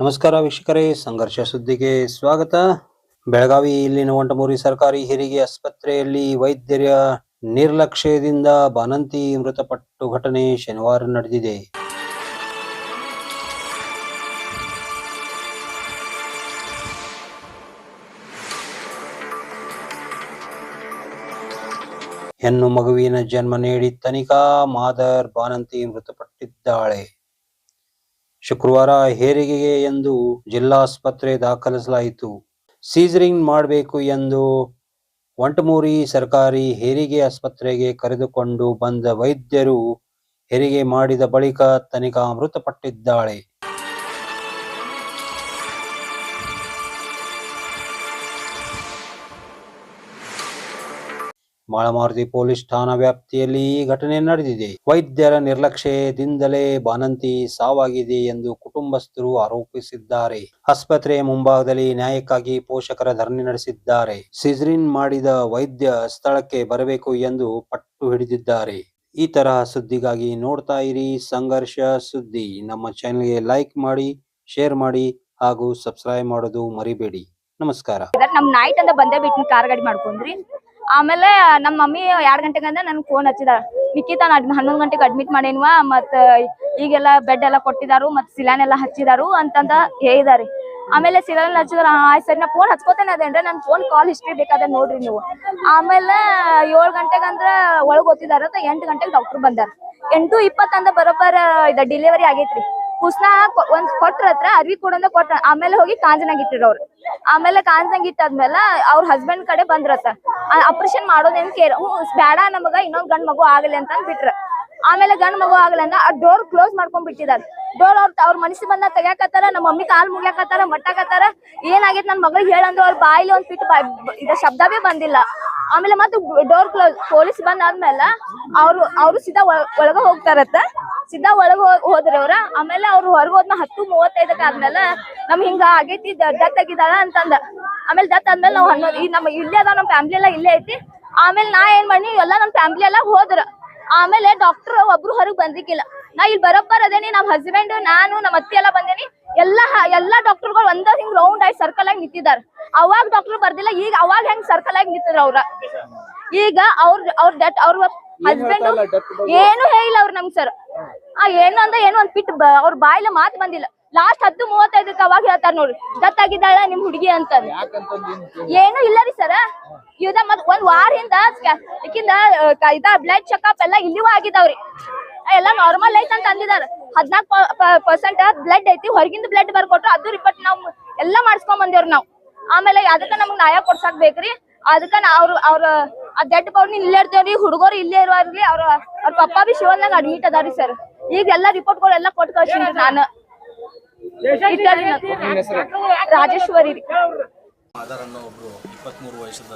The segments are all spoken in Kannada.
ನಮಸ್ಕಾರ ವೀಕ್ಷಕರೇ, ಸಂಘರ್ಷ ಸುದ್ದಿಗೆ ಸ್ವಾಗತ. ಬೆಳಗಾವಿ ಇಲ್ಲಿನ ಒಂಟಮೂರಿ ಸರ್ಕಾರಿ ಹೆರಿಗೆ ಆಸ್ಪತ್ರೆಯಲ್ಲಿ ವೈದ್ಯರ ನಿರ್ಲಕ್ಷ್ಯದಿಂದ ಬಾನಂತಿ ಮೃತಪಟ್ಟು ಘಟನೆ ಶನಿವಾರ ನಡೆದಿದೆ. ಹೆಣ್ಣು ಮಗುವಿನ ಜನ್ಮ ನೀಡಿ ತನಿಖಾ ಮಾದರ್ ಬಾನಂತಿ ಮೃತಪಟ್ಟಿದ್ದಾಳೆ. ಶುಕ್ರವಾರ ಹೇರಿಗೆಗೆ ಎಂದು ಜಿಲ್ಲಾಸ್ಪತ್ರೆ ದಾಖಲಿಸಲಾಯಿತು. ಸೀಸರಿಂಗ್ ಮಾಡಬೇಕು ಎಂದು ಒಂಟಮೂರಿ ಸರ್ಕಾರಿ ಹೆರಿಗೆ ಆಸ್ಪತ್ರೆಗೆ ಕರೆದುಕೊಂಡು ಬಂದ ವೈದ್ಯರು ಹೆರಿಗೆ ಮಾಡಿದ ಬಳಿಕ ತನಿಖಾ ಮೃತಪಟ್ಟಿದ್ದಾಳೆ. ಮಾಳಮಾರುತಿ ಪೊಲೀಸ್ ಠಾಣಾ ವ್ಯಾಪ್ತಿಯಲ್ಲಿ ಘಟನೆ ನಡೆದಿದೆ. ವೈದ್ಯರ ನಿರ್ಲಕ್ಷ್ಯದಿಂದಲೇ ಬಾನಂತಿ ಸಾವಾಗಿದೆ ಎಂದು ಕುಟುಂಬಸ್ಥರು ಆರೋಪಿಸಿದ್ದಾರೆ. ಆಸ್ಪತ್ರೆಯ ಮುಂಭಾಗದಲ್ಲಿ ನ್ಯಾಯಕ್ಕಾಗಿ ಪೋಷಕರ ಧರಣಿ ನಡೆಸಿದ್ದಾರೆ. ಸಿಜರಿನ್ ಮಾಡಿದ ವೈದ್ಯ ಸ್ಥಳಕ್ಕೆ ಬರಬೇಕು ಎಂದು ಪಟ್ಟು ಹಿಡಿದಿದ್ದಾರೆ. ಈ ತರಹ ಸುದ್ದಿಗಾಗಿ ನೋಡ್ತಾ ಇರಿ ಸಂಘರ್ಷ ಸುದ್ದಿ. ನಮ್ಮ ಚಾನೆಲ್ಗೆ ಲೈಕ್ ಮಾಡಿ, ಶೇರ್ ಮಾಡಿ ಹಾಗೂ ಸಬ್ಸ್ಕ್ರೈಬ್ ಮಾಡೋದು ಮರಿಬೇಡಿ. ನಮಸ್ಕಾರ. ನಮ್ ನೈಟ್ ಬಂದೇ ಬಿಟ್ಟು ಕಾರ್ ಗಾಡಿ ಮಾಡ್ಕೊಂಡ್ರಿ. ಆಮೇಲೆ ನಮ್ಮ ಮಮ್ಮಿ ಎರಡ್ ಗಂಟೆಗೆ ನನ್ ನನ್ಗೆ ಫೋನ್ ಹಚ್ಚಿದಾಳ. ನಿಖಿತಾ ನಾ ಹನ್ನೊಂದ್ ಗಂಟೆಗೆ ಅಡ್ಮಿಟ್ ಮಾಡೇನ್ವಾ? ಮತ್ ಈಗೆಲ್ಲ ಬೆಡ್ ಎಲ್ಲ ಕೊಟ್ಟಿದಾರು ಮತ್ ಸಿಲಾನ್ ಎಲ್ಲ ಹಚ್ಚಿದಾರು ಅಂತಂದ ಹೇಳಿದಾರಿ. ಆಮೇಲೆ ಸಿಲಾನ್ ಹಚ್ಚಿದ್ರ ಆಯ್ತು ಸರಿ, ನಾ ಫೋನ್ ಹಚ್ಕೋತೇನೆ ಅದೇನ್ರಿ ನನ್ ಫೋನ್ ಕಾಲ್ ಹಿಸ್ಟ್ರಿ ಬೇಕಾದ್ರೆ ನೋಡ್ರಿ ನೀವು. ಆಮೇಲೆ ಏಳ್ ಗಂಟೆಗಂದ್ರ ಒಳಗ್ ಓದ್ತಿದಾರ ಎಂಟ್ ಗಂಟೆಗೆ ಡಾಕ್ಟರ್ ಬಂದಾರ. ಎಂಟು ಇಪ್ಪತ್ತಂದ ಬರೋಬ್ಬರ ಇದ ಡೆಲಿವರಿ ಆಗೈತ್ರಿ. ಕುಸ್ನ ಒಂದ್ ಕೊಟ್ರ ಹತ್ರ, ಅರ್ವಿ ಕೊಡಂದ ಕೊಟ್ಟ ಆಮೇಲೆ ಹೋಗಿ ಕಾಂಜನಾಗ ಇಟ್ಟಿರ ಅವ್ರು ಆಮೇಲೆ ಕಾಂಜನಾಗ ಇಟ್ಟಾದ್ಮೇಲೆ ಅವ್ರ ಹಸ್ಬೆಂಡ್ ಕಡೆ ಬಂದ್ರತ್ತ ಆಪರೇಷನ್ ಮಾಡೋದೇನ್ ಕೇರ್ ಹ್ಞೂ ಬೇಡ ನಮಗ, ಇನ್ನೊಂದ್ ಗಂಡ್ ಮಗು ಆಗಲಿ ಅಂತ ಬಿಟ್ರ ಆಮೇಲೆ ಗಂಡ್ ಮಗು ಆಗಲಿ ಅಂದ, ಆ ಡೋರ್ ಕ್ಲೋಸ್ ಮಾಡ್ಕೊಂಡ್ ಬಿಟ್ಟಿದಾರ. ಡೋರ್ ಅವ್ರ ಅವ್ರ ಮನಸ್ಸಿ ಬಂದ ತೆಗ್ಯಾಕತ್ತಾರ, ನಮ್ಮ ಮಮ್ಮಿ ಕಾಲ್ ಮುಗ್ಯಾಕತ್ತಾರ, ಮಟ್ಟಾಕತ್ತಾರ. ಏನಾಗೈತ್ ನನ್ ಮಗಳಿಗೆ ಹೇಳಂದ್ರ ಅವ್ರ ಬಾಯಿಲಿ ಒಂದ್ ಫಿಟ್ ಇದ ಶಬ್ದವೇ ಬಂದಿಲ್ಲ. ಆಮೇಲೆ ಮತ್ತೆ ಡೋರ್ ಕ್ಲೋಸ್ ಪೊಲೀಸ್ ಬಂದಾದ್ಮೇಲೆ ಅವ್ರು ಅವ್ರು ಸೀದಾ ಒಳ- ಒಳಗ ಹೋಗ್ತಾರತ್ತ ಸೀದಾ ಒಳಗ್ ಹೋದ್ರಿ ಅವ್ರ ಆಮೇಲೆ ಅವ್ರು ಹೊರಗೆ ಹೋದ್ನ ಹತ್ತು ಮೂವತ್ತೈದಕ್ಕ ಆದ್ಮೇಲೆ ನಮ್ ಹಿಂಗ ಆಗೈತಿ ದತ್ ಆಗಿದಾಳ ಅಂತಂದ. ಆಮೇಲೆ ದತ್ ಆದ್ಮೇಲೆ ನಾವ್ ಹನ್ನೊಂದು ಈ ನಮ್ಮ ಇಲ್ಲೇ ಅದ ನಮ್ ಫ್ಯಾಮಿಲಿ ಎಲ್ಲ ಇಲ್ಲೇ ಐತಿ. ಆಮೇಲೆ ನಾ ಏನ್ ಮಾಡಿ ಎಲ್ಲಾ ನಮ್ ಫ್ಯಾಮಿಲಿ ಎಲ್ಲ ಹೋದ್ರ. ಆಮೇಲೆ ಡಾಕ್ಟರ್ ಒಬ್ರು ಹೊರಗ್ ಬಂದಿಕ್ಕಿಲ್ಲ ನಾ ಇಲ್ಲಿ ಬರೋಬ್ಬರ್ ಅದೇನಿ, ನಮ್ ಹಸ್ಬೆಂಡ್ ನಾನು ನಮ್ಮ ಅತ್ತಿ ಎಲ್ಲ ಬಂದೇನಿ. ಎಲ್ಲಾ ಎಲ್ಲಾ ಡಾಕ್ಟರ್ಗಳು ಒಂದ ಹಿಂಗ್ ರೌಂಡ್ ಆಗಿ ಸರ್ಕಲ್ ಆಗಿ ನಿಂತಿದಾರ ಅವಾಗ ಡಾಕ್ಟರ್ ಬರ್ದಿಲ್ಲ, ಈಗ ಅವಾಗ ಹೆಂಗ್ ಸರ್ಕಲ್ ಆಗಿ ನಿಂತಿದ್ರ ಅವ್ರ ಈಗ ಅವ್ರ ಅವ್ರ ಡೆತ್ ಅವ್ರ ಹಸ್ಬೆಂಡ್ ಏನು ಹೇಳಿಲ್ಲ ಅವ್ರು ನಮ್ಗ್ ಸರ್ ಆ ಏನು ಅಂದ ಏನು ಒಂದ್ ಪಿಟ್ ಅವ್ರ ಬಾಯಿಲ ಮಾತ್ ಬಂದಿಲ್ಲ. ಲಾಸ್ಟ್ ಹತ್ತು ಮೂವತ್ತೈದಕ್ಕೆ ಅವಾಗ ಹೇಳ್ತಾರ ನೋಡ್ರಿ ದತ್ ಆಗಿದ್ದಾಳ ನಿಮ್ ಹುಡುಗಿ ಅಂತ ಏನು ಇಲ್ಲ ರೀ ಸರ ಇದ ಮತ್ ಒಂದ್ ವಾರ ಹಿಂದ ಈಕಿಂದ ಇದ ಬ್ಲಡ್ ಚೆಕಪ್ ಎಲ್ಲ ಇಲ್ಲಿವ ಆಗಿದಾವ್ರಿ. ಎಲ್ಲ ನಾರ್ಮಲ್ ಐತ್ ಅಂತ ಅಂದಿದಾರ. ಹದ್ನಾಕ್ ಪರ್ಸೆಂಟ್ ಬ್ಲಡ್ ಐತಿ ಹೊರಗಿಂದ ಬ್ಲಡ್ ಬರ್ಕೊಟ್ರು ಅದು ರಿಪೋರ್ಟ್ ನಾವು ಎಲ್ಲಾ ಮಾಡ್ಸ್ಕೊಂಡ್ ಬಂದೇವ್ರಿ ನಾವು. ಆಮೇಲೆ ಅದಕ್ಕ ನಮಗ್ ನ್ಯಾಯ ಕೊಡ್ಸಾಕ್ ಬೇಕ್ರಿ. ಅದಕ್ಕ ಅವ್ರ ಅವ್ರ ಆ ಡೆಡ್ ಬಾಡಿ ಇಲ್ಲೇ ಇರ್ತೇವ್ರಿ, ಹುಡುಗರು ಇಲ್ಲೇ ಇರುವಾರ್ರಿ ಅವ್ರ ಅವ್ರ ಪಪ್ಪ ಬಿ ಶಿವನ್ಯಾಗ ಅಡ್ಮಿಟ್ ಅದಾರಿ ಸರ್ ಈಗ ಎಲ್ಲಾ ರಿಪೋರ್ಟ್ಗಳು ಎಲ್ಲಾ ಕೊಟ್ಟು ಕಳ್ಸಿನಿ ನಾನು ರಾಜೇಶ್ವರಿ ರೀ. ಆಧಾರ್ ಅನ್ನೋ ಒಬ್ಬರು ಇಪ್ಪತ್ತ್ಮೂರು ವಯಸ್ಸದ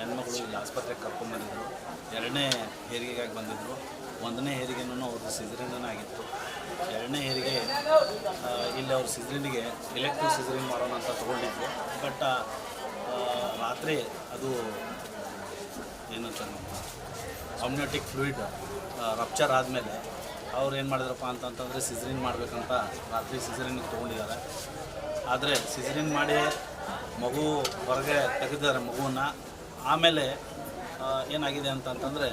ಹೆಣ್ಮಗಳು ಇಲ್ಲಿ ಆಸ್ಪತ್ರೆಗೆ ಕರ್ಕೊಂಬಂದಿದ್ರು ಎರಡನೇ ಹೆರಿಗೆಗಾಗಿ ಬಂದಿದ್ರು. ಒಂದನೇ ಹೆರಿಗೆನೂ ಅವ್ರದ್ದು ಸಿದ್ರಿಂದನೇ ಆಗಿತ್ತು. ಎರಡನೇ ಹೆರಿಗೆ ಇಲ್ಲಿ ಅವ್ರ ಸಿಜರಿನಿಗೆ ಎಲೆಕ್ಟ್ರಿಕ್ ಸಿಜರಿನ್ ಮಾಡೋಣ ಅಂತ ತೊಗೊಂಡಿದ್ರು. ಬಟ್ ರಾತ್ರಿ ಅದು ಏನಂತ ಅಮ್ನಿಯೋಟಿಕ್ ಫ್ಲೂಯಿಡ್ ರಪ್ಚರ್ ಆದಮೇಲೆ ಅವ್ರು ಏನು ಮಾಡಿದ್ರಪ್ಪ ಅಂತಂತಂದರೆ ಸಿಜರಿನ್ ಮಾಡಬೇಕಂತ ರಾತ್ರಿ ಸಿಜರಿನ್ಗೆ ತೊಗೊಂಡಿದ್ದಾರೆ. ಆದರೆ ಸಿಜರಿನ್ ಮಾಡಿ ಮಗು ಹೊರಗೆ ತೆಗೆದಿದ್ದಾರೆ ಮಗುವನ್ನು. ಆಮೇಲೆ ಏನಾಗಿದೆ ಅಂತಂತಂದರೆ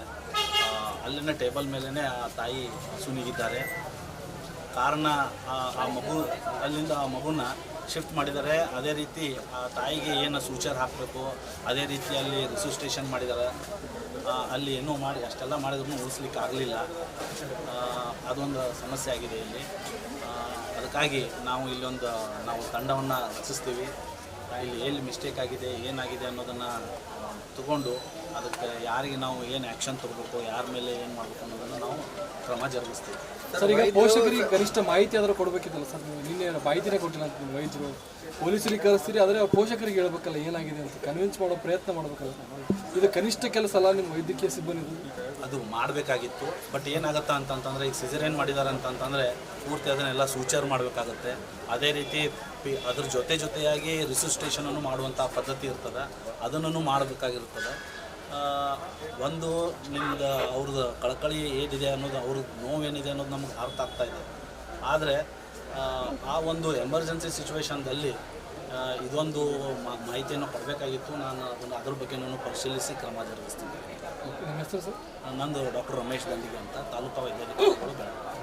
ಅಲ್ಲಿನ ಟೇಬಲ್ ಮೇಲೇ ಆ ತಾಯಿ ಸುನಿಗಿದ್ದಾರೆ ಕಾರಣ ಆ ಮಗು, ಅಲ್ಲಿಂದ ಆ ಮಗುನ ಶಿಫ್ಟ್ ಮಾಡಿದ್ದಾರೆ. ಅದೇ ರೀತಿ, ಆ, ತಾಯಿಗೆ ಏನು ಸೂಚರ್ ಹಾಕಬೇಕು, ಅದೇ ರೀತಿ ಅಲ್ಲಿ ರಿಸಿಸ್ಟೇಷನ್ ಮಾಡಿದ್ದಾರೆ ಅಲ್ಲಿ ಏನೂ ಮಾಡಿ, ಅಷ್ಟೆಲ್ಲ ಮಾಡಿದ್ರು ಉಳಿಸ್ಲಿಕ್ಕೆ ಆಗಲಿಲ್ಲ. ಅದೊಂದು ಸಮಸ್ಯೆ ಆಗಿದೆ ಇಲ್ಲಿ. ಅದಕ್ಕಾಗಿ ನಾವು ಇಲ್ಲೊಂದು, ನಾವು ತಂಡವನ್ನು ರಚಿಸ್ತೀವಿ. ಇಲ್ಲಿ ಎಲ್ಲಿ ಮಿಸ್ಟೇಕ್ ಆಗಿದೆ, ಏನಾಗಿದೆ ಅನ್ನೋದನ್ನು ತಗೊಂಡು ಅದಕ್ಕೆ ಯಾರಿಗೆ ನಾವು ಏನು ಆ್ಯಕ್ಷನ್ ತಗೋಬೇಕು ಯಾರ ಮೇಲೆ ಏನು ಮಾಡಬೇಕು ಅನ್ನೋದನ್ನು ನಾವು ಕ್ರಮ ಜರುಗಿಸ್ತೀವಿ. ಸರ್ ಈಗ ಪೋಷಕರಿಗೆ ಕನಿಷ್ಠ ಮಾಹಿತಿ ಆದರೂ ಕೊಡ್ಬೇಕಿತ್ತಲ್ಲ ಸರ್? ನೀವು ನಿನ್ನೆ ಮಾಹಿತಿನೇ ಕೊಟ್ಟಿಲ್ಲ ಅಂತ ನಿಮ್ಮ ವೈದ್ಯರು. ಪೊಲೀಸರಿಗೆ ಕರೆಸ್ತೀರಿ ಆದರೆ ಪೋಷಕರಿಗೆ ಹೇಳ್ಬೇಕಲ್ಲ ಏನಾಗಿದೆ ಅಂತ. ಕನ್ವಿನ್ಸ್ ಮಾಡೋ ಪ್ರಯತ್ನ ಮಾಡಬೇಕಲ್ಲ ಇದು ಕನಿಷ್ಠ ಕೆಲಸ ಅಲ್ಲ ನಿಮ್ಮ ವೈದ್ಯಕೀಯ ಸಿಬ್ಬಂದಿ ಅದು ಮಾಡಬೇಕಾಗಿತ್ತು ಬಟ್ ಏನಾಗುತ್ತಾ ಅಂತಂತಂದರೆ ಈಗ ಸಿಸರೇನ್ ಮಾಡಿದ್ದಾರೆ ಅಂತಂತಂದರೆ ಪೂರ್ತಿ ಅದನ್ನೆಲ್ಲ ಸೂಚರ್ ಮಾಡಬೇಕಾಗತ್ತೆ. ಅದೇ ರೀತಿ ಪಿ ಅದ್ರ ಜೊತೆ ಜೊತೆಯಾಗಿ ರಿಸಿಸ್ಟ್ರೇಷನನ್ನು ಮಾಡುವಂಥ ಪದ್ಧತಿ ಇರ್ತದೆ. ಅದನ್ನು ಮಾಡಬೇಕಾಗಿರ್ತದೆ. ಒಂದು ನಿಮ್ದು ಅವ್ರದ್ದು ಕಳಕಳಿ ಏನಿದೆ ಅನ್ನೋದು ಅವ್ರದ್ದು ನೋವೇನಿದೆ ಅನ್ನೋದು ನಮ್ಗೆ ಅರ್ಥ ಆಗ್ತಾ ಇದೆ. ಆದರೆ ಆ, ಒಂದು ಎಮರ್ಜೆನ್ಸಿ ಸಿಚುವೇಶನ್ದಲ್ಲಿ ಇದೊಂದು ಮಾಹಿತಿಯನ್ನು ಕೊಡಬೇಕಾಗಿತ್ತು. ನಾನು ಅದನ್ನು ಅದ್ರ ಬಗ್ಗೆನೂ ಪರಿಶೀಲಿಸಿ ಕ್ರಮ ಜರುಗಿಸ್ತೀನಿ. ನಿಮ್ಮ ಹೆಸರು ಸರ್? ನಂದು ಡಾಕ್ಟರ್ ರಮೇಶ್ ದಂಡಿಗೆ ಅಂತ ತಾಲೂಕಾ ವೈದ್ಯಾಧಿಕಾರಿಗಳು ಬೆಳಗಾವಿ